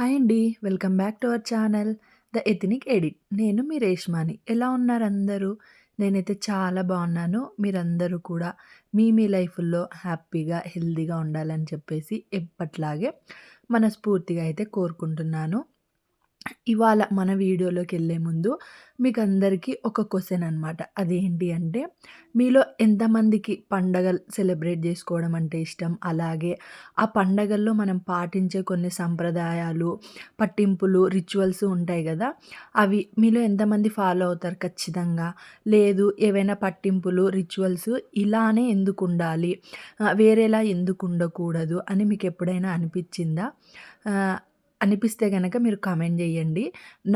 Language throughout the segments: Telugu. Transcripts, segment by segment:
హాయ్ అండి. Welcome back to our channel the ethnic edit. నేను మీ రేష్మాని. ఎలా ఉన్నారు అందరూ? నేనైతే చాలా బాగున్నాను. మీరందరూ కూడా మీ మీ లైఫ్లో హ్యాపీగా హెల్తీగా ఉండాలని చెప్పేసి ఎప్పట్లాగే మనస్ఫూర్తిగా అయితే కోరుకుంటున్నాను. ఇవాళ మన వీడియోలోకి వెళ్ళే ముందు మీకు అందరికీ ఒక క్వశ్చన్ అనమాట అదేంటి అంటే మీలో ఎంతమందికి పండగలు సెలబ్రేట్ చేసుకోవడం అంటే ఇష్టం? అలాగే ఆ పండగల్లో మనం పాటించే కొన్ని సంప్రదాయాలు పట్టింపులు రిచువల్స్ ఉంటాయి కదా? అవి మీలో ఎంతమంది ఫాలో అవుతారు ఖచ్చితంగా? లేదు ఏవైనా పట్టింపులు రిచువల్స్ ఇలానే ఎందుకు ఉండాలి? వేరేలా ఎందుకు ఉండకూడదు అని మీకు ఎప్పుడైనా అనిపించిందా అనిపిస్తే కనుక మీరు కామెంట్ చేయండి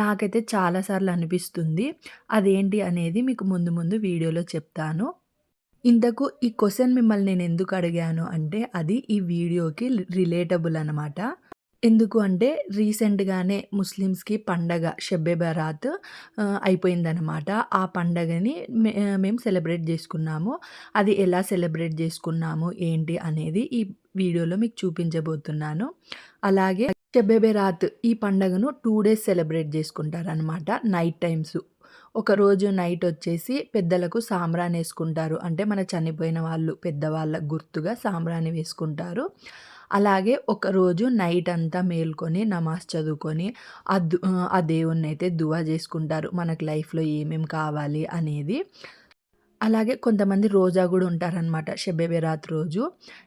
నాకైతే చాలాసార్లు అనిపిస్తుంది. అదేంటి అనేది మీకు ముందు ముందు వీడియోలో చెప్తాను. ఇంతకు ఈ క్వశ్చన్ మిమ్మల్ని నేను ఎందుకు అడిగాను అంటే అది ఈ వీడియోకి రిలేటబుల్ అనమాట ఎందుకు అంటే రీసెంట్గానే ముస్లిమ్స్కి పండగ షబ్బే బరాత్ అయిపోయిందనమాట ఆ పండగని మేము సెలబ్రేట్ చేసుకున్నాము. అది ఎలా సెలబ్రేట్ చేసుకున్నాము ఏంటి అనేది ఈ వీడియోలో మీకు చూపించబోతున్నాను. అలాగే షబెబెరాత్ ఈ పండగను టూ డేస్ సెలబ్రేట్ చేసుకుంటారనమాట నైట్ టైమ్స్. ఒకరోజు నైట్ వచ్చేసి పెద్దలకు సాంబ్రాణి వేసుకుంటారు. అంటే మన చనిపోయిన వాళ్ళు పెద్దవాళ్ళ గుర్తుగా సాంబ్రాన్ని వేసుకుంటారు. అలాగే ఒకరోజు నైట్ అంతా మేల్కొని నమాజ్ చదువుకొని ఆ దు ఆ దేవుణ్ణి అయితే దువా చేసుకుంటారు. మనకు లైఫ్లో ఏమేమి కావాలి అనేది. అలాగే కొంతమంది రోజా కూడా ఉంటారనమాట షెబ్బే రోజు.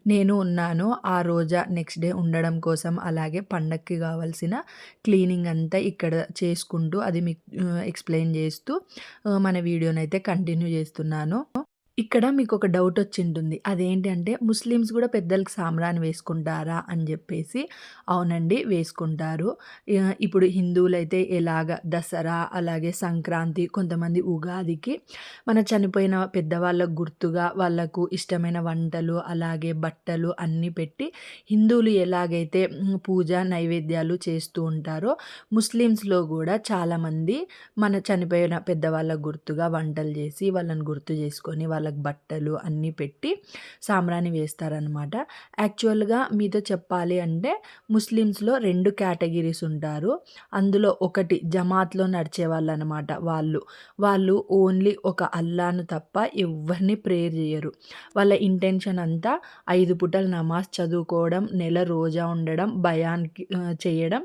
నేను ఉన్నాను. ఆ రోజా నెక్స్ట్ డే ఉండడం కోసం అలాగే పండక్కి కావాల్సిన క్లీనింగ్ అంతా ఇక్కడ చేసుకుంటూ అది మీకు ఎక్స్ప్లెయిన్ చేస్తూ మన వీడియోనైతే అయితే కంటిన్యూ చేస్తున్నాను. ఇక్కడ మీకు ఒక డౌట్ వచ్చింటుంది. అదేంటి అంటే ముస్లిమ్స్ కూడా పెద్దలకు సామ్రాన్ని వేసుకుంటారా అని చెప్పేసి అవునండి వేసుకుంటారు. ఇప్పుడు హిందువులైతే ఎలాగ దసరా అలాగే సంక్రాంతి కొంతమంది ఉగాదికి మన చనిపోయిన పెద్దవాళ్ళకు గుర్తుగా వాళ్ళకు ఇష్టమైన వంటలు అలాగే బట్టలు అన్నీ పెట్టి హిందువులు ఎలాగైతే పూజ నైవేద్యాలు చేస్తూ ఉంటారో ముస్లిమ్స్లో కూడా చాలామంది మన చనిపోయిన పెద్దవాళ్ళకు గుర్తుగా వంటలు చేసి వాళ్ళని గుర్తు చేసుకొని వాళ్ళ వాళ్ళకి బట్టలు అన్నీ పెట్టి సాంబ్రాణి వేస్తారనమాట యాక్చువల్గా మీతో చెప్పాలి అంటే ముస్లిమ్స్లో రెండు కేటగిరీస్ ఉంటారు. అందులో ఒకటి జమాత్లో నడిచే వాళ్ళు అనమాట వాళ్ళు. వాళ్ళు ఓన్లీ ఒక అల్లాను తప్ప ఎవరిని ప్రేయర్ చేయరు. వాళ్ళ ఇంటెన్షన్ అంతా ఐదు పుటలు నమాజ్ చదువుకోవడం నెల రోజా ఉండడం భయానికి చేయడం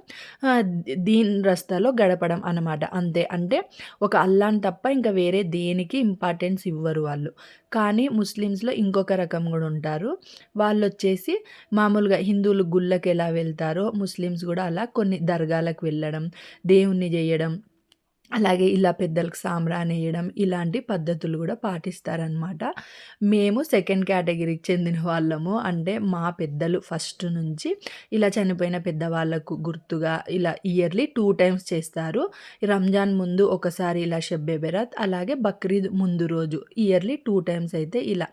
దీని రస్తాలో గడపడం అనమాట అంతే. అంటే ఒక అల్లాన్ తప్ప ఇంకా వేరే దేనికి ఇంపార్టెన్స్ ఇవ్వరు వాళ్ళు. కానీ ముస్లిమ్స్లో ఇంకొక రకం కూడా ఉంటారు. వాళ్ళు వచ్చేసి మామూలుగా హిందువులు గుళ్ళకి ఎలా వెళ్తారో ముస్లిమ్స్ కూడా అలా కొన్ని దర్గాలకు వెళ్ళడం దేవుణ్ణి చేయడం అలాగే ఇలా పెద్దలకు సాంబ్రాణి వేయడం ఇలాంటి పద్ధతులు కూడా పాటిస్తారనమాట మేము సెకండ్ కేటగిరీకి చెందిన వాళ్ళము. అంటే మా పెద్దలు ఫస్ట్ నుంచి ఇలా చనిపోయిన పెద్దవాళ్ళకు గుర్తుగా ఇలా ఇయర్లీ టూ టైమ్స్ చేస్తారు. రంజాన్ ముందు ఒకసారి ఇలా షబ్బే బెరత్ అలాగే బక్రీద్ ముందు రోజు ఇయర్లీ టూ టైమ్స్ అయితే ఇలా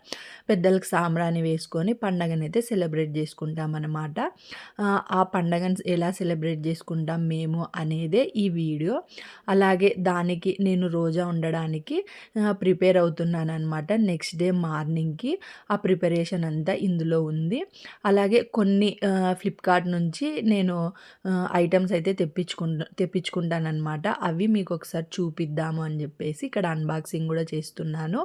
పెద్దలకు సాంబ్రాణి వేసుకొని పండగనైతే సెలబ్రేట్ చేసుకుంటాం అనమాట ఆ పండగను ఎలా సెలబ్రేట్ చేసుకుంటాం మేము అనేదే ఈ వీడియో. అలాగే దానికి నేను రోజా ఉండడానికి ప్రిపేర్ అవుతున్నాను అనమాట నెక్స్ట్ డే మార్నింగ్కి ఆ ప్రిపరేషన్ అంతా ఇందులో ఉంది. అలాగే కొన్ని ఫ్లిప్కార్ట్ నుంచి నేను ఐటమ్స్ అయితే తెప్పించుకుంటా తెప్పించుకుంటానమాట అవి మీకు ఒకసారి చూపిద్దాము అని చెప్పేసి ఇక్కడ అన్బాక్సింగ్ కూడా చేస్తున్నాను.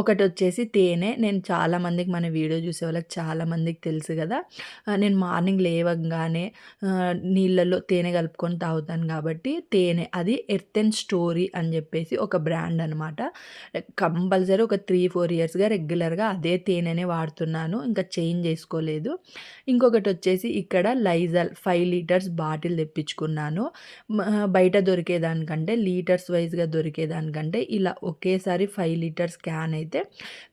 ఒకటి వచ్చేసి తేనె. నేను చాలామందికి మన వీడియో చూసే వాళ్ళకి చాలామందికి తెలుసు కదా. నేను మార్నింగ్ లేవగానే నీళ్ళల్లో తేనె కలుపుకొని తాగుతాను కాబట్టి తేనె అది ఎర్త్ అండ్ స్టోరీ అని చెప్పేసి ఒక బ్రాండ్ అనమాట కంపల్సరీ ఒక త్రీ ఫోర్ ఇయర్స్గా రెగ్యులర్గా అదే తేనెనే వాడుతున్నాను. ఇంకా చేంజ్ చేసుకోలేదు. ఇంకొకటి వచ్చేసి ఇక్కడ లైజల్ ఫైవ్ లీటర్స్ బాటిల్ తెప్పించుకున్నాను. బయట దొరికేదానికంటే లీటర్స్ వైజ్గా దొరికేదానికంటే ఇలా ఒకేసారి ఫైవ్ లీటర్స్ క్యాన్ అయితే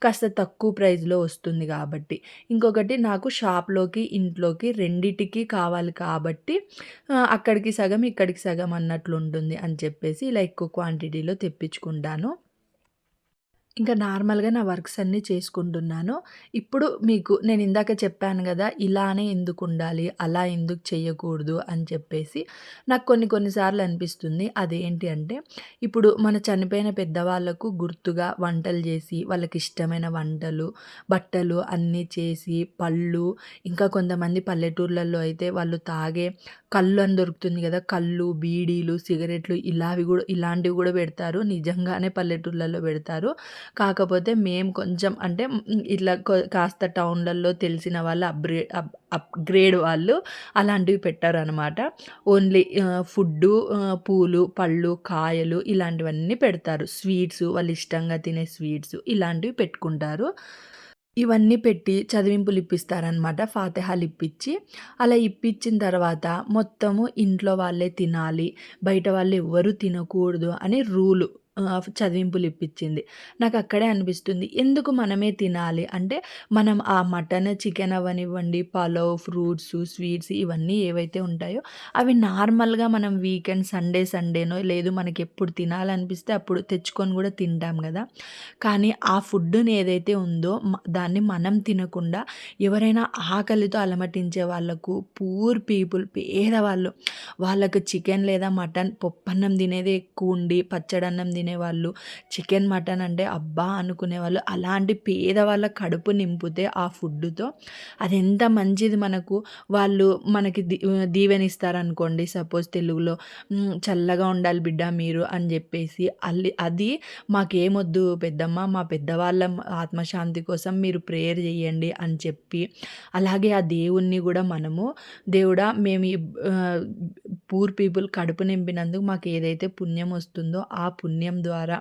కాస్త తక్కువ ప్రైస్లో వస్తుంది కాబట్టి. ఇంకొకటి నాకు షాప్లోకి ఇంట్లోకి రెండిటికి కావాలి కాబట్టి అక్కడికి సగం ఇక్కడికి సగం అన్నట్లు ఉంటుంది అని చెప్పి చెప్పేసి ఇలా ఎక్కువ క్వాంటిటీలో తెప్పించుకుంటాను. ఇంకా నార్మల్‌గా నా వర్క్స్ అన్నీ చేసుకుంటున్నాను. ఇప్పుడు మీకు నేను ఇందాక చెప్పాను కదా ఇలానే ఎందుకు ఉండాలి అలా ఎందుకు చేయకూడదు అని చెప్పేసి నాకు కొన్ని కొన్నిసార్లు అనిపిస్తుంది. అదేంటి అంటే ఇప్పుడు మన చనిపోయిన పెద్దవాళ్ళకు గుర్తుగా వంటలు చేసి వాళ్ళకి ఇష్టమైన వంటలు, బట్టలు అన్నీ చేసి, పళ్ళు ఇంకా కొంతమంది పల్లెటూర్లలో అయితే వాళ్ళు తాగే కళ్ళు అని దొరుకుతుంది కదా కళ్ళు బీడీలు, సిగరెట్లు ఇలావి కూడా ఇలాంటివి కూడా పెడతారు. నిజంగానే పల్లెటూర్లలో పెడతారు. కాకపోతే మేము కొంచెం అంటే ఇట్లా కొ కాస్త టౌన్‌లలో తెలిసిన వాళ్ళు అప్‌గ్రే అప్‌గ్రేడ్ వాళ్ళు అలాంటివి పెట్టారనమాట ఓన్లీ ఫుడ్డు పూలు, పళ్ళు, కాయలు ఇలాంటివన్నీ పెడతారు. స్వీట్స్ వాళ్ళు ఇష్టంగా తినే స్వీట్స్ ఇలాంటివి పెట్టుకుంటారు. ఇవన్నీ పెట్టి చదివింపులు ఇప్పిస్తారనమాట. ఫాతిహాలు ఇప్పించి అలా ఇప్పించిన తర్వాత మొత్తము ఇంట్లో వాళ్ళే తినాలి. బయట వాళ్ళు ఎవ్వరు తినకూడదు అని రూలు. చదివింపులు ఇప్పించింది నాకు అక్కడే అనిపిస్తుంది. ఎందుకు మనమే తినాలి? అంటే మనం ఆ మటన్, చికెన్ అవనివ్వండి పలావ్, ఫ్రూట్స్ స్వీట్స్ ఇవన్నీ ఏవైతే ఉంటాయో అవి నార్మల్‌గా మనం వీకెండ్ సండే సండేనో లేదు మనకెప్పుడు తినాలనిపిస్తే అప్పుడు తెచ్చుకొని కూడా తింటాం కదా కానీ ఆ ఫుడ్ని ఏదైతే ఉందో దాన్ని మనం తినకుండా ఎవరైనా ఆకలితో అలమటించే వాళ్ళకు పూర్ పీపుల్ పేదవాళ్ళు వాళ్ళకు చికెన్ లేదా మటన్ పప్పన్నం తినేదే ఎక్కువ ఉండి పచ్చడన్నం తినేవాళ్ళు చికెన్, మటన్ అంటే అబ్బా! అనుకునేవాళ్ళు. అలాంటి పేదవాళ్ళ కడుపు నింపితే ఆ ఫుడ్డుతో అదెంత మంచిది మనకు. వాళ్ళు మనకి ది దీవెనిస్తారనుకోండి సపోజ్ తెలుగులో చల్లగా ఉండాలి బిడ్డ మీరు అని చెప్పేసి అల్లి అది మాకేమొద్దు పెద్దమ్మ మా పెద్దవాళ్ళ ఆత్మశాంతి కోసం మీరు ప్రేయర్ చేయండి అని చెప్పి, అలాగే ఆ దేవుణ్ణి కూడా మనము దేవుడా మేము పూర్ పీపుల్ కడుపు నింపినందుకు ఏదైతే పుణ్యం వస్తుందో ఆ పుణ్యం ద్వారా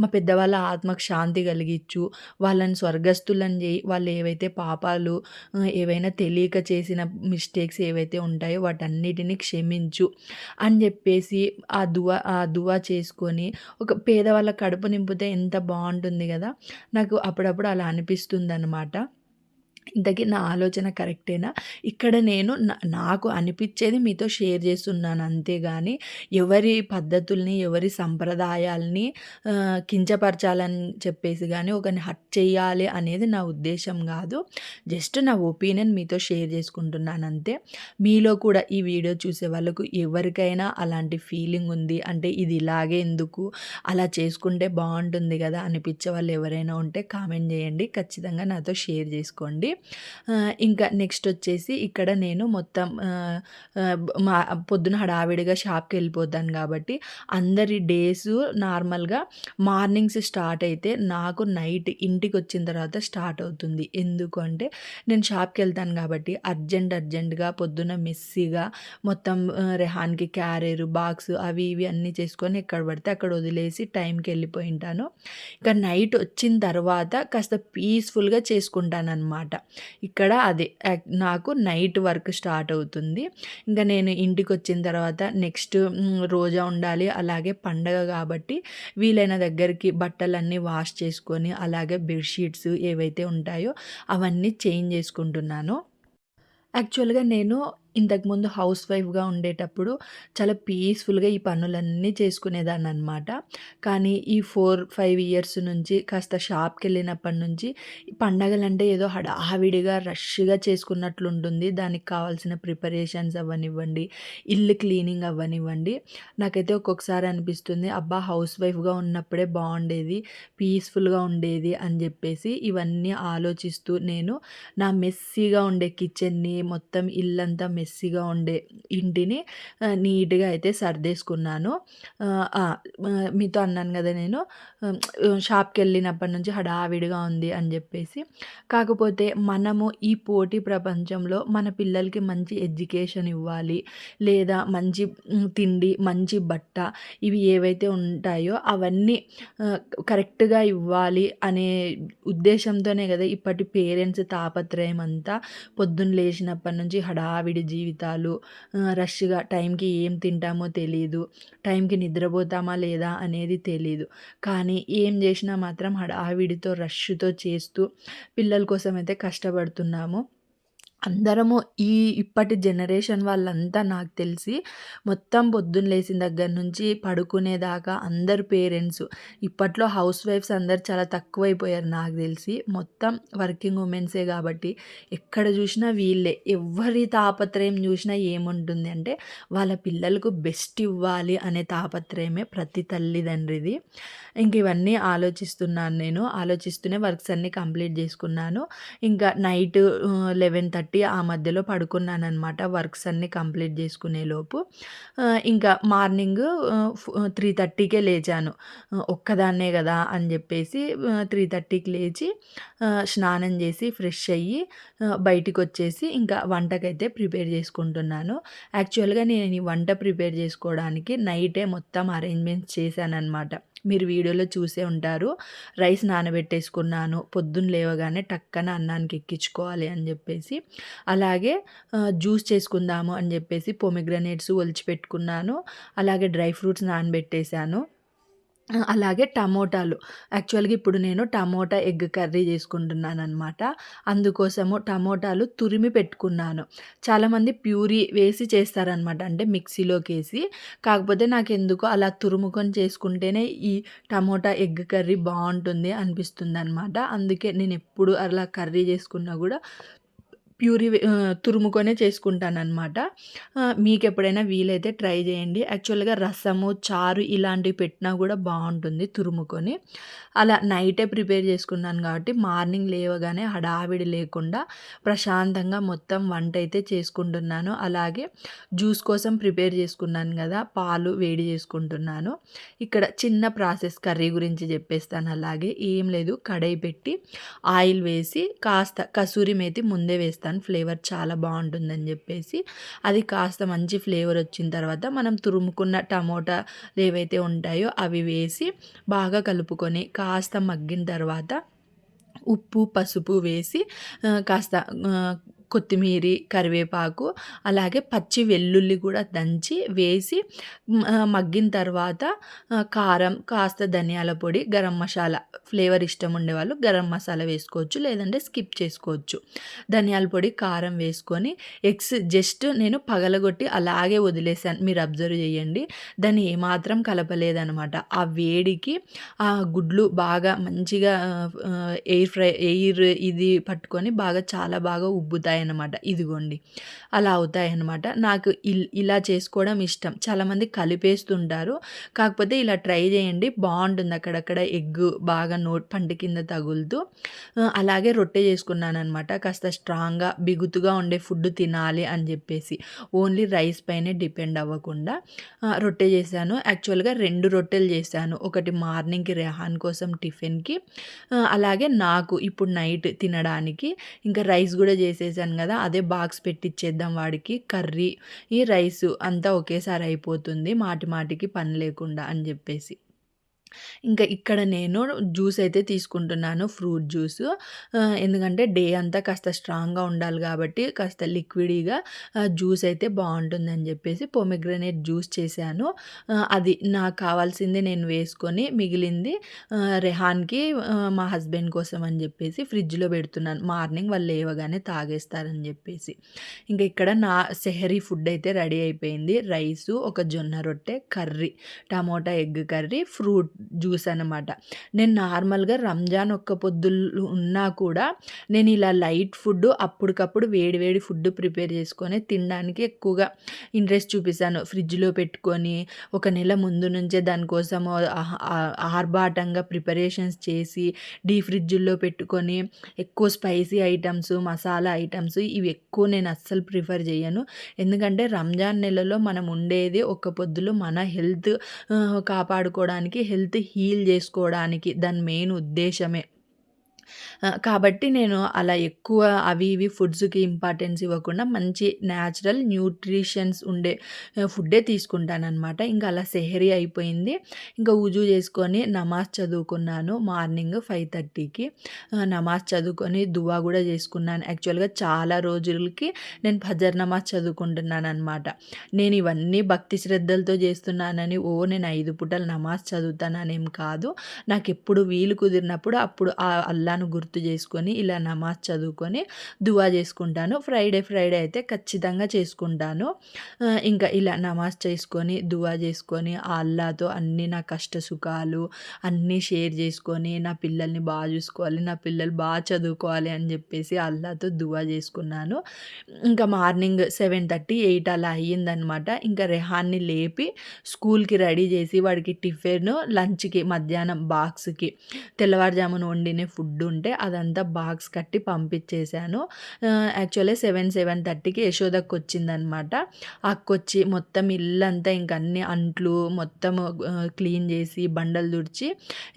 మా పెద్దవాళ్ళ ఆత్మకు శాంతి కలిగించు వాళ్ళని స్వర్గస్థులను చేయి వాళ్ళు ఏవైతే పాపాలు ఏవైనా తెలియక చేసిన మిస్టేక్స్ ఏవైతే ఉంటాయో వాటన్నిటిని క్షమించు అని చెప్పేసి ఆ దువా ఆ దువా చేసుకొని ఒక పేదవాళ్ళ కడుపు నింపితే ఎంత బాగుంటుంది కదా. నాకు అప్పుడప్పుడు అలా అనిపిస్తుంది అనమాట ఇంతకీ నా ఆలోచన కరెక్టేనా? ఇక్కడ నేను నాకు అనిపించేది మీతో షేర్ చేస్తున్నాను అంతేగాని ఎవరి పద్ధతుల్ని, ఎవరి సంప్రదాయాల్ని కించపరచాలని చెప్పేసి కానీ ఒకరిని హట్ చేయాలి అనేది నా ఉద్దేశం కాదు జస్ట్ నా ఒపీనియన్ మీతో షేర్ చేసుకుంటున్నాను అంతే మీలో కూడా ఈ వీడియో చూసే వాళ్ళకు ఎవరికైనా అలాంటి ఫీలింగ్ ఉంది. అంటే ఇది ఇలాగే ఎందుకు? అలా చేసుకుంటే బాగుంటుంది కదా అనిపించే వాళ్ళు ఎవరైనా ఉంటే కామెంట్ చేయండి ఖచ్చితంగా నాతో షేర్ చేసుకోండి ఇంకా నెక్స్ట్ వచ్చేసి ఇక్కడ నేను మొత్తం మా పొద్దున హడావిడిగా షాప్కి వెళ్ళిపోతాను కాబట్టి అందరి డేస్ నార్మల్‌గా మార్నింగ్స్ స్టార్ట్ అయితే నాకు నైట్ ఇంటికి వచ్చిన తర్వాత స్టార్ట్ అవుతుంది. ఎందుకు అంటే నేను షాప్‌కెళ్తాను కాబట్టి అర్జెంట్ అర్జెంట్‌గా పొద్దున మెస్సీగా మొత్తం రెహాన్‌కి క్యారియరు, బాక్స్ అవి ఇవి అన్నీ చేసుకొని ఎక్కడ పడితే అక్కడ వదిలేసి టైంకి వెళ్ళిపోయి ఉంటాను ఇంకా నైట్ వచ్చిన తర్వాత కాస్త పీస్‌ఫుల్‌గా చేసుకుంటాను అనమాట ఇక్కడ అదే నాకు నైట్ వర్క్ స్టార్ట్ అవుతుంది. ఇంకా నేను ఇంటికొచ్చిన తర్వాత నెక్స్ట్ రోజా ఉండాలి. అలాగే పండగ కాబట్టి వీలైన దగ్గరికి బట్టలన్నీ వాష్ చేసుకొని, అలాగే బెడ్‌షీట్స్ ఏవైతే ఉంటాయో అవన్నీ చేంజ్ చేసుకుంటున్నాను యాక్చువల్‌గా నేను ఇంతకుముందు హౌస్ వైఫ్‌గా ఉండేటప్పుడు చాలా పీస్‌ఫుల్‌గా ఈ పనులన్నీ చేసుకునేదాన్ని అనమాట కానీ ఈ 4, 5 ఇయర్స్ నుంచి కాస్త షాప్కి వెళ్ళినప్పటి నుంచి పండగలంటే ఏదో హడావిడిగా రష్‌గా చేసుకున్నట్లుంటుంది. దానికి కావాల్సిన ప్రిపరేషన్స్ అవ్వనివ్వండి, ఇల్లు క్లీనింగ్ అవ్వనివ్వండి. నాకైతే ఒక్కొక్కసారి అనిపిస్తుంది అబ్బా! హౌస్ వైఫ్‌గా ఉన్నప్పుడే బాగుండేది పీస్‌ఫుల్‌గా ఉండేది అని చెప్పేసి ఇవన్నీ ఆలోచిస్తూ నేను నా మెస్సీగా ఉండే కిచెన్‌ని మొత్తం ఇల్లంతా మెస్సీగా ఉండే ఇంటిని నీట్‌గా అయితే సర్దేసుకున్నాను. మీతో అన్నాను కదా నేను షాప్కి వెళ్ళినప్పటి నుంచి హడావిడిగా ఉంది అని చెప్పేసి కాకపోతే మనము ఈ పోటీ ప్రపంచంలో మన పిల్లలకి మంచి ఎడ్యుకేషన్ ఇవ్వాలి. లేదా మంచి తిండి, మంచి బట్ట ఇవి ఏవైతే ఉంటాయో అవన్నీ కరెక్ట్‌గా ఇవ్వాలి అనే ఉద్దేశంతోనే కదా ఇప్పటి పేరెంట్స్ తాపత్రయం అంతా. పొద్దున్న లేచినప్పటి నుంచి హడావిడి జీవితాలు, రష్‌గా టైంకి ఏం తింటామో తెలియదు టైంకి నిద్రపోతామా లేదా అనేది తెలియదు కానీ ఏం చేసినా మాత్రం హడావిడితో, రష్‌తో చేస్తూ పిల్లల కోసం అయితే కష్టపడుతున్నాము. అందరము ఈ ఇప్పటి జనరేషన్ వాళ్ళంతా నాకు తెలిసి మొత్తం పొద్దున్న లేచిన దగ్గర నుంచి పడుకునేదాకా అందరు పేరెంట్స్ ఇప్పట్లో హౌస్ వైఫ్స్ అందరు చాలా తక్కువైపోయారు నాకు తెలిసి. మొత్తం వర్కింగ్ ఉమెన్సే కాబట్టి ఎక్కడ చూసినా వీళ్ళే. ఎవరి తాపత్రయం చూసినా ఏముంటుంది అంటే వాళ్ళ పిల్లలకు బెస్ట్ ఇవ్వాలి అనే తాపత్రయమే ప్రతి తల్లిదండ్రిది. ఇంక ఇవన్నీ ఆలోచిస్తున్నాను నేను. ఆలోచిస్తూనే వర్క్స్ అన్నీ కంప్లీట్ చేసుకున్నాను. ఇంకా నైట్ లెవెన్ థర్టీ ఆ మధ్యలో పడుకున్నానమాట వర్క్స్ అన్నీ కంప్లీట్ చేసుకునేలోపు ఇంకా మార్నింగ్ త్రీ థర్టీకే లేచాను. ఒక్కదాన్నే కదా అని చెప్పేసి త్రీ థర్టీకి లేచి స్నానం చేసి ఫ్రెష్ అయ్యి బయటికి వచ్చేసి ఇంకా వంటకైతే ప్రిపేర్ చేసుకుంటున్నాను. యాక్చువల్గా నేను ఈ వంట ప్రిపేర్ చేసుకోవడానికి నైటే మొత్తం అరేంజ్మెంట్స్ చేశానన్నమాట. మీరు వీడియోలో చూసే ఉంటారు. రైస్ నానబెట్టేసుకున్నాను పొద్దున్న లేవగానే టక్కన అన్నానికి ఎక్కించుకోవాలి అని చెప్పేసి. అలాగే జ్యూస్ చేసుకుందాము అని చెప్పేసి పొమిగ్రనేట్స్ ఒలిచిపెట్టుకున్నాను అలాగే డ్రై ఫ్రూట్స్ నానబెట్టేశాను అలాగే టమోటాలు. యాక్చువల్గా ఇప్పుడు నేను టమోటా ఎగ్ కర్రీ చేసుకుంటున్నాను అనమాట అందుకోసము టమోటాలు తురిమి పెట్టుకున్నాను. చాలామంది ప్యూరీ వేసి చేస్తారనమాట అంటే మిక్సీలోకి వేసి. కాకపోతే నాకు ఎందుకో అలా తురుముకొని చేసుకుంటేనే ఈ టమోటా ఎగ్ కర్రీ బాగుంటుంది అనిపిస్తుంది అనమాట అందుకే నేను ఎప్పుడు అలా కర్రీ చేసుకున్నా కూడా ప్యూరీ తురుముకొనే చేసుకుంటానన్నమాట. మీకు ఎప్పుడైనా వీలైతే ట్రై చేయండి. యాక్చువల్గా రసము చారు ఇలాంటివి పెట్టినా కూడా బాగుంటుంది తురుముకొని. అలా నైటే ప్రిపేర్ చేసుకున్నాను కాబట్టి మార్నింగ్ లేవగానే హడావిడి లేకుండా ప్రశాంతంగా మొత్తం వంట అయితే చేసుకుంటున్నాను. అలాగే జ్యూస్ కోసం ప్రిపేర్ చేసుకున్నాను కదా పాలు వేడి చేసుకుంటున్నాను. ఇక్కడ చిన్న ప్రాసెస్ కర్రీ గురించి చెప్పేస్తాను. అలాగే ఏం లేదు కడాయి పెట్టి ఆయిల్ వేసి కాస్త కసూరి మేతి ముందే వేస్తాను. వేస్తాను ఫ్లేవర్ చాలా బాగుంటుందని చెప్పేసి అది కాస్త మంచి ఫ్లేవర్ వచ్చిన తర్వాత మనం తురుముకున్న టమోటా ఏవైతే ఉంటాయో అవి వేసి బాగా కలుపుకొని కాస్త మగ్గిన తర్వాత ఉప్పు పసుపు వేసి కాస్త కొత్తిమీరి కరివేపాకు అలాగే పచ్చి వెల్లుల్లి కూడా దంచి వేసి మగ్గిన తర్వాత కారం కాస్త ధనియాల పొడి గరం మసాలా ఫ్లేవర్ ఇష్టం ఉండేవాళ్ళు గరం మసాలా వేసుకోవచ్చు లేదంటే స్కిప్ చేసుకోవచ్చు. ధనియాల పొడి కారం వేసుకొని ఎగ్స్ జస్ట్ నేను పగలగొట్టి అలాగే వదిలేసాను. మీరు అబ్జర్వ్ చేయండి. దాన్ని ఏమాత్రం కలపలేదనమాట ఆ వేడికి ఆ గుడ్లు బాగా మంచిగా ఎయిర్ ఫ్రై ఎయిర్ ఇది పట్టుకొని బాగా చాలా బాగా ఉబ్బుతాయి. అవుతాయన్నమాట. ఇదిగోండి. అలా అవుతాయి అన్నమాట నాకు ఇలా చేసుకోవడం ఇష్టం. చాలామంది కలిపేస్తుంటారు. కాకపోతే ఇలా ట్రై చేయండి. బాగుంటుంది అక్కడక్కడ ఎగ్ బాగా నోట్ పంట కింద తగులుతూ. అలాగే రొట్టె చేసుకున్నాను అనమాట కాస్త స్ట్రాంగ్గా బిగుతుగా ఉండే ఫుడ్ తినాలి అని చెప్పేసి. ఓన్లీ రైస్ పైనే డిపెండ్ అవ్వకుండా రొట్టె చేశాను. యాక్చువల్గా రెండు రొట్టెలు చేశాను. ఒకటి మార్నింగ్కి రెహాన్ కోసం టిఫిన్కి. అలాగే నాకు ఇప్పుడు నైట్ తినడానికి ఇంకా రైస్ కూడా చేసేసాను. కదా అదే బాక్స్ పెట్టిచ్చేద్దాం వాడికి. కర్రీ ఈ రైసు అంతా ఒకేసారి అయిపోతుంది మాటి మాటికి పని లేకుండా అని చెప్పేసి. ఇంకా ఇక్కడ నేను జ్యూస్ అయితే తీసుకుంటున్నాను ఫ్రూట్ జ్యూస్. ఎందుకంటే డే అంతా కాస్త స్ట్రాంగ్గా ఉండాలి కాబట్టి కాస్త లిక్విడీగా జ్యూస్ అయితే బాగుంటుందని చెప్పేసి పొమిగ్రనేట్ జ్యూస్ చేశాను. అది నాకు కావాల్సింది నేను వేసుకొని మిగిలింది రెహాన్కి మా హస్బెండ్ కోసం అని చెప్పేసి ఫ్రిడ్జ్లో పెడుతున్నాను. మార్నింగ్ వాళ్ళు లేవగానే తాగేస్తారని చెప్పేసి. ఇంకా ఇక్కడ నా సెహరీ ఫుడ్ అయితే రెడీ అయిపోయింది. రైసు ఒక జొన్న రొట్టె curry tomato egg curry fruit juice అనమాట నేను నార్మల్గా రంజాన్ ఒక్క పొద్దులు ఉన్నా కూడా నేను ఇలా లైట్ ఫుడ్ అప్పటికప్పుడు వేడి వేడి ఫుడ్ ప్రిపేర్ చేసుకొని తినడానికి ఎక్కువగా ఇంట్రెస్ట్ చూపిస్తాను. ఫ్రిడ్జ్లో పెట్టుకొని ఒక నెల ముందు నుంచే దానికోసం ఆర్భాటంగా ప్రిపరేషన్స్ చేసి డీ ఫ్రిడ్జ్లో పెట్టుకొని ఎక్కువ స్పైసీ ఐటమ్స్ మసాలా ఐటమ్స్ ఇవి ఎక్కువ నేను అస్సలు ప్రిఫర్ చేయను. ఎందుకంటే రంజాన్ నెలలో మనం ఉండేది ఒక్క పొద్దులు మన హెల్త్ కాపాడుకోవడానికి హెల్త్ హెల్త్ హీల్ చేసుకోవడానికి దాని మెయిన్ ఉద్దేశమే కాబట్టి నేను అలా ఎక్కువ అవి ఇవి ఫుడ్స్కి ఇంపార్టెన్స్ ఇవ్వకుండా మంచి న్యాచురల్ న్యూట్రిషన్స్ ఉండే ఫుడ్డే తీసుకుంటానమాట ఇంకా అలా సెహరీ అయిపోయింది. ఇంకా ఉజు చేసుకొని నమాజ్ చదువుకున్నాను మార్నింగ్ ఫైవ్ థర్టీకి. నమాజ్ చదువుకొని దువా కూడా చేసుకున్నాను. యాక్చువల్గా చాలా రోజులకి నేను ఫజర్ నమాజ్ చదువుకుంటున్నాను అనమాట నేను ఇవన్నీ భక్తి శ్రద్ధలతో చేస్తున్నానని ఓ నేను ఐదు పూటలు నమాజ్ చదువుతాననేం కాదు. నాకు ఎప్పుడు వీలు కుదిరినప్పుడు అప్పుడు ఆ అల్లా అల్లాను గుర్తు చేసుకొని ఇలా నమాజ్ చదువుకొని దువా చేసుకుంటాను. ఫ్రైడే ఫ్రైడే అయితే ఖచ్చితంగా చేసుకుంటాను. ఇంకా ఇలా నమాజ్ చేసుకొని దువా చేసుకొని ఆ అల్లాతో అన్ని నా కష్ట సుఖాలు అన్నీ షేర్ చేసుకొని నా పిల్లల్ని బాగా చూసుకోవాలి నా పిల్లలు బాగా చదువుకోవాలి అని చెప్పేసి అల్లాతో దువా చేసుకున్నాను. ఇంకా మార్నింగ్ సెవెన్ థర్టీ ఎయిట్ అలా అయ్యిందనమాట ఇంకా రెహాన్ని లేపి స్కూల్కి రెడీ చేసి వాడికి టిఫిన్ లంచ్కి మధ్యాహ్నం బాక్స్కి తెల్లవారుజామున వండిన ఫుడ్ ఉంటే అదంతా బాక్స్ కట్టి పంపించేశాను. యాక్చువల్లీ సెవెన్ సెవెన్ థర్టీకి యశోదకు వచ్చిందనమాట. అక్కొచ్చి మొత్తం ఇల్లంతా ఇంక అన్ని అంట్లు మొత్తం క్లీన్ చేసి బండలు తుడిచి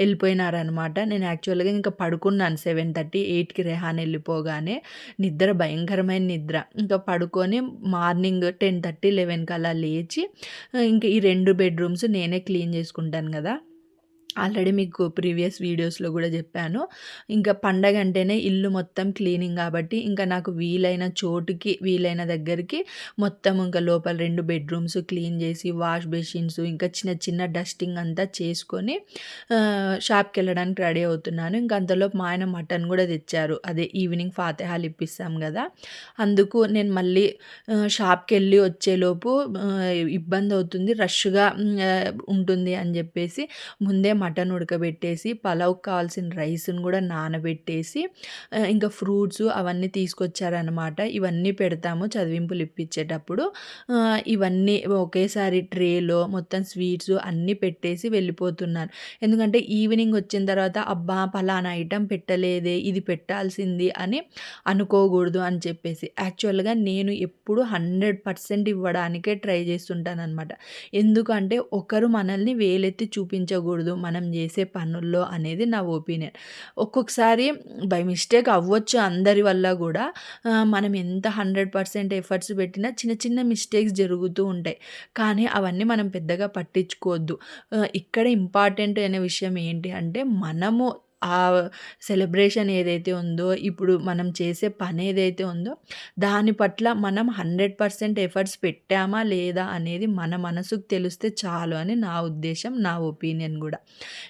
వెళ్ళిపోయినారనమాట. నేను యాక్చువల్గా ఇంకా పడుకున్నాను సెవెన్ థర్టీ ఎయిట్కి రెహాన్ వెళ్ళిపోగానే. నిద్ర భయంకరమైన నిద్ర. ఇంకా పడుకొని మార్నింగ్ టెన్ థర్టీ లెవెన్కి అలా లేచి ఇంక ఈ రెండు బెడ్రూమ్స్ నేనే క్లీన్ చేసుకుంటాను కదా. ఆల్రెడీ మీకు ప్రీవియస్ వీడియోస్లో కూడా చెప్పాను. ఇంకా పండగ అంటేనే ఇల్లు మొత్తం క్లీనింగ్ కాబట్టి ఇంకా నాకు వీలైన చోటుకి వీలైన దగ్గరికి మొత్తం ఇంకా లోపల రెండు బెడ్రూమ్స్ క్లీన్ చేసి వాష్ బేసిన్స్ ఇంకా చిన్న చిన్న డస్టింగ్ అంతా చేసుకొని షాప్కి వెళ్ళడానికి రెడీ అవుతున్నాను. ఇంకా అంతలోపు మా ఆయన మటన్ కూడా తెచ్చారు. అదే ఈవినింగ్ ఫాతేహాలు ఇప్పిస్తాం కదా. అందుకు నేను మళ్ళీ షాప్కి వెళ్ళి వచ్చేలోపు ఇబ్బంది అవుతుంది రష్గా ఉంటుంది అని చెప్పేసి ముందే మటన్ ఉడకబెట్టేసి పలావ్ కావాల్సిన రైస్ను కూడా నానబెట్టేసి ఇంకా ఫ్రూట్స్ అవన్నీ తీసుకొచ్చారనమాట ఇవన్నీ పెడతాము చదివింపులు ఇప్పించేటప్పుడు. ఇవన్నీ ఒకేసారి ట్రేలో మొత్తం స్వీట్స్ అన్నీ పెట్టేసి వెళ్ళిపోతున్నాను ఎందుకంటే ఈవినింగ్ వచ్చిన తర్వాత అబ్బా పలానా ఐటెం పెట్టలేదే ఇది పెట్టాల్సింది అని అనుకోకూడదు అని చెప్పేసి. యాక్చువల్గా నేను ఎప్పుడు హండ్రెడ్ పర్సెంట్ ఇవ్వడానికే ట్రై చేస్తుంటాను అనమాట ఎందుకంటే ఒకరు మనల్ని వేలెత్తి చూపించకూడదు. మన మనం చేసే పనుల్లో అనేది నా ఒపీనియన్. ఒక్కొక్కసారి బై మిస్టేక్ అవ్వచ్చు అందరి వల్ల కూడా మనం ఎంత హండ్రెడ్ పర్సెంట్ ఎఫర్ట్స్ పెట్టినా చిన్న చిన్న మిస్టేక్స్ జరుగుతూ ఉంటాయి. కానీ అవన్నీ మనం పెద్దగా పట్టించుకోవద్దు. ఇక్కడ ఇంపార్టెంట్ అనే విషయం ఏంటి అంటే మనము ఆ సెలబ్రేషన్ ఏదైతే ఉందో ఇప్పుడు మనం చేసే పని ఏదైతే ఉందో దాని పట్ల మనం హండ్రెడ్ పర్సెంట్ ఎఫర్ట్స్ పెట్టామా లేదా అనేది మన మనసుకు తెలిస్తే చాలు అని నా ఉద్దేశం నా ఒపీనియన్ కూడా.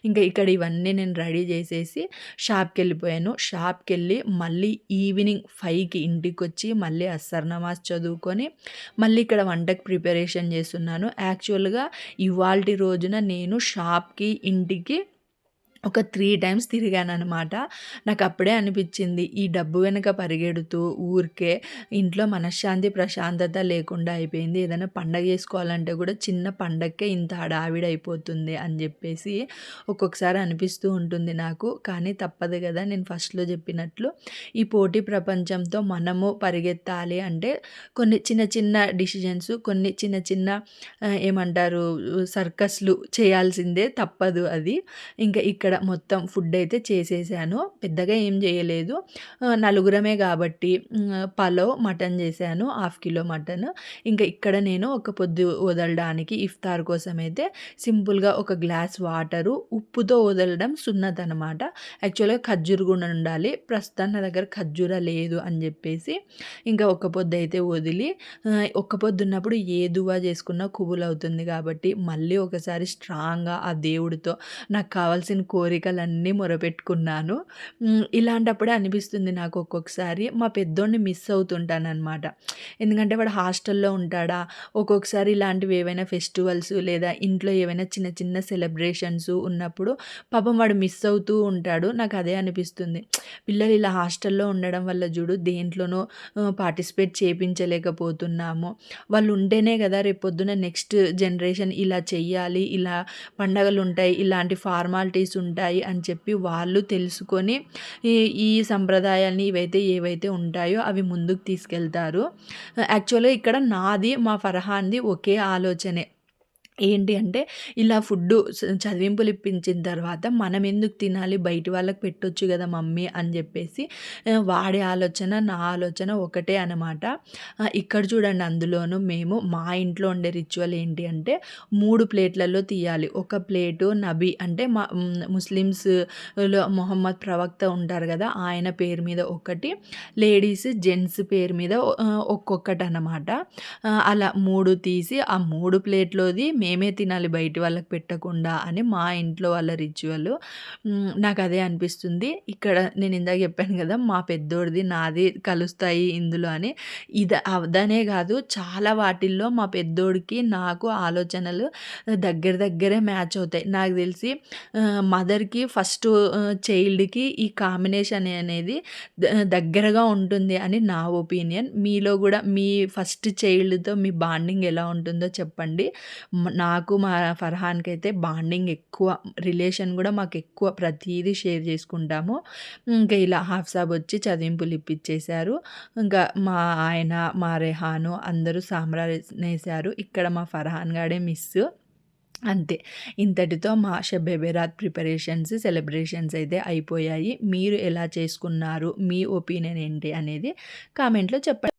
ఇంకా ఇక్కడ ఇవన్నీ నేను రెడీ చేసేసి షాప్కి వెళ్ళిపోయాను షాప్కి వెళ్ళి మళ్ళీ ఈవినింగ్ ఫైవ్కి ఇంటికి వచ్చి మళ్ళీ అస్సర్ నమాజ్ చదువుకొని మళ్ళీ ఇక్కడ వంటకు ప్రిపరేషన్ చేస్తున్నాను. యాక్చువల్గా ఇవాళ రోజున నేను షాప్కి ఇంటికి ఒక త్రీ టైమ్స్ తిరిగాను అనమాట నాకు అప్పుడే అనిపించింది ఈ డబ్బు వెనుక పరిగెడుతూ ఊరికే ఇంట్లో మనశ్శాంతి ప్రశాంతత లేకుండా అయిపోయింది. ఏదైనా పండగ చేసుకోవాలంటే కూడా చిన్న పండగకే ఇంత హడావిడి అయిపోతుంది అని చెప్పేసి ఒక్కొక్కసారి అనిపిస్తూ ఉంటుంది నాకు. కానీ తప్పదు కదా నేను ఫస్ట్లో చెప్పినట్లు. ఈ పోటీ ప్రపంచంతో మనము పరిగెత్తాలి అంటే కొన్ని చిన్న చిన్న డిసిజన్స్ కొన్ని చిన్న చిన్న ఏమంటారు సర్కస్లు చేయాల్సిందే తప్పదు అది. ఇంకా ఇక్కడ ఇక్కడ మొత్తం ఫుడ్ అయితే చేసేసాను. పెద్దగా ఏం చేయలేదు. నలుగురమే కాబట్టి పలావ్ మటన్ చేశాను హాఫ్ కిలో మటన్. ఇంకా ఇక్కడ నేను ఒక పొద్దు వదలడానికి ఇఫ్తార్ కోసం అయితే సింపుల్గా ఒక గ్లాస్ వాటరు ఉప్పుతో వదలడం సున్నత్ అనమాట యాక్చువల్గా ఖర్జూర కూడా ఉండాలి. ప్రస్తుతం నా దగ్గర ఖర్జూర లేదు అని చెప్పేసి ఇంకా ఒక పొద్దు అయితే వదిలి ఒక్క పొద్దు ఉన్నప్పుడు ఏ దువా చేసుకున్నా కుబులు అవుతుంది కాబట్టి మళ్ళీ ఒకసారి స్ట్రాంగ్గా ఆ దేవుడితో నాకు కావాల్సిన కోరికలన్నీ మొరపెట్టుకున్నాను. ఇలాంటప్పుడే అనిపిస్తుంది నాకు ఒక్కొక్కసారి. మా పెద్దోడిని మిస్ అవుతుంటానమాట ఎందుకంటే వాడు హాస్టల్లో ఉంటాడా? ఒక్కొక్కసారి ఇలాంటివి ఏవైనా ఫెస్టివల్స్ లేదా ఇంట్లో ఏవైనా చిన్న చిన్న సెలబ్రేషన్స్ ఉన్నప్పుడు పాపం వాడు మిస్ అవుతూ ఉంటాడు. నాకు అదే అనిపిస్తుంది. పిల్లలు ఇలా హాస్టల్లో ఉండడం వల్ల చూడు దేంట్లోనో పార్టిసిపేట్ చేయించలేకపోతున్నాము వాళ్ళు ఉంటేనే కదా రేపొద్దున నెక్స్ట్ జనరేషన్ ఇలా చెయ్యాలి ఇలా పండగలు ఉంటాయి ఇలాంటి ఫార్మాలిటీస్ ఉంటాయి ఉంటాయి అని చెప్పి వాళ్ళు తెలుసుకొని ఈ ఈ సంప్రదాయాన్ని ఇవైతే ఏవైతే ఉంటాయో అవి ముందుకు తీసుకెళ్తారు. యాక్చువల్గా ఇక్కడ నాది మా ఫర్హాన్ది ఒకే ఆలోచనే. ఏంటి అంటే ఇలా ఫుడ్డు చదివింపులు ఇప్పించిన తర్వాత మనం ఎందుకు తినాలి? బయట వాళ్ళకి పెట్టొచ్చు కదా మమ్మీ అని చెప్పేసి వాడి ఆలోచన నా ఆలోచన ఒకటే అనమాట ఇక్కడ చూడండి అందులోనూ మేము మా ఇంట్లో ఉండే రిచువల్ ఏంటి అంటే మూడు ప్లేట్లలో తీయాలి. ఒక ప్లేటు నబీ అంటే మా ముస్లిమ్స్లో మొహమ్మద్ ప్రవక్త ఉంటారు కదా ఆయన పేరు మీద ఒకటి లేడీస్ జెంట్స్ పేరు మీద ఒక్కొక్కటి అనమాట అలా మూడు తీసి ఆ మూడు ప్లేట్లోది మేము మేమే తినాలి బయట వాళ్ళకి పెట్టకుండా అని మా ఇంట్లో వాళ్ళ రిచువల్. నాకు అదే అనిపిస్తుంది. ఇక్కడ నేను ఇందాక చెప్పాను కదా మా పెద్దోడిది, నాది కలుస్తాయి ఇందులో అని. ఇది అదనే కాదు చాలా వాటిల్లో మా పెద్దోడికి, నాకు ఆలోచనలు దగ్గర దగ్గరే మ్యాచ్ అవుతాయి. నాకు తెలిసి మదర్‌కి ఫస్ట్ చైల్డ్‌కి ఈ కాంబినేషన్ అనేది దగ్గరగా ఉంటుంది అని నా ఒపీనియన్. మీలో కూడా మీ ఫస్ట్ చైల్డ్‌తో మీ బాండింగ్ ఎలా ఉంటుందో చెప్పండి. నాకు మా ఫర్హాన్కి అయితే బాండింగ్ ఎక్కువ. రిలేషన్ కూడా మాకు ఎక్కువ ప్రతిదీ షేర్ చేసుకుంటాము. ఇంకా ఇలా హాఫ్సాబ్ వచ్చి చదివింపులు ఇప్పించేశారు ఇంకా మా ఆయన, మా రెహాను అందరూ సాంబ్రానేశారు. ఇక్కడ మా ఫర్హాన్ గాడే మిస్ అంతే. ఇంతటితో మా షబ్బెబెరాత్ ప్రిపరేషన్స్, సెలబ్రేషన్స్ అయితే అయిపోయాయి. మీరు ఎలా చేసుకున్నారు? మీ ఒపీనియన్ ఏంటి అనేది కామెంట్‌లో చెప్పండి.